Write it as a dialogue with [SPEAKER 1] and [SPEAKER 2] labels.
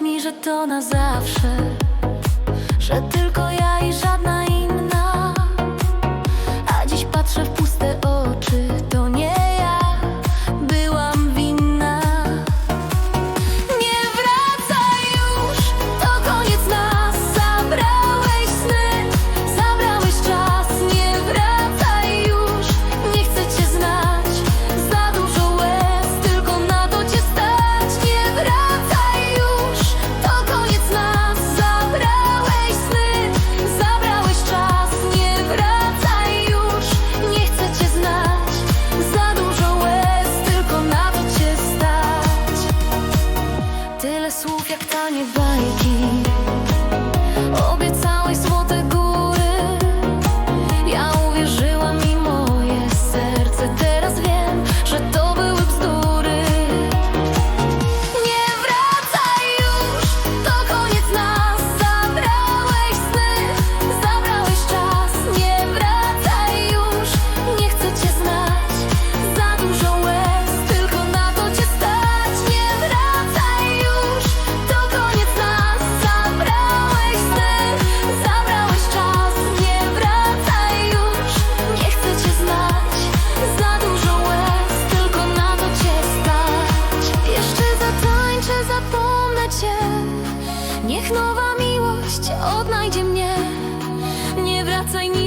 [SPEAKER 1] mi, że to na zawsze Że tylko ja i żadna inna Niech nowa miłość odnajdzie mnie. Nie wracaj nigdy